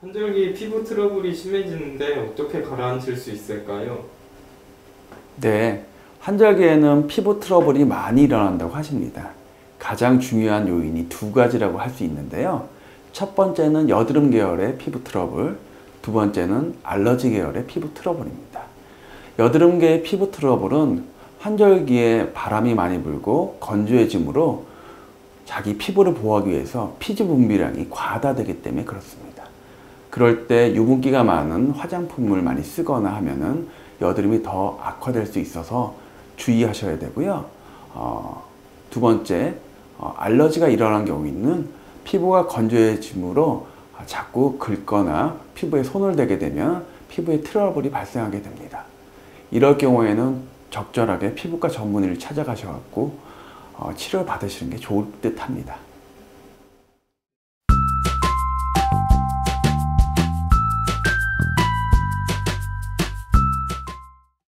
환절기 피부 트러블이 심해지는데 어떻게 가라앉힐 수 있을까요? 네, 환절기에는 피부 트러블이 많이 일어난다고 하십니다. 가장 중요한 요인이 두 가지라고 할 수 있는데요. 첫 번째는 여드름 계열의 피부 트러블, 두 번째는 알러지 계열의 피부 트러블입니다. 여드름계의 피부 트러블은 환절기에 바람이 많이 불고 건조해지므로 자기 피부를 보호하기 위해서 피지 분비량이 과다되기 때문에 그렇습니다. 그럴 때 유분기가 많은 화장품을 많이 쓰거나 하면은 여드름이 더 악화될 수 있어서 주의하셔야 되고요. 어, 두 번째, 어, 알러지가 일어난 경우에는 피부가 건조해지므로 자꾸 긁거나 피부에 손을 대게 되면 피부에 트러블이 발생하게 됩니다. 이럴 경우에는 적절하게 피부과 전문의를 찾아가셔갖고 어, 치료를 받으시는 게 좋을 듯 합니다.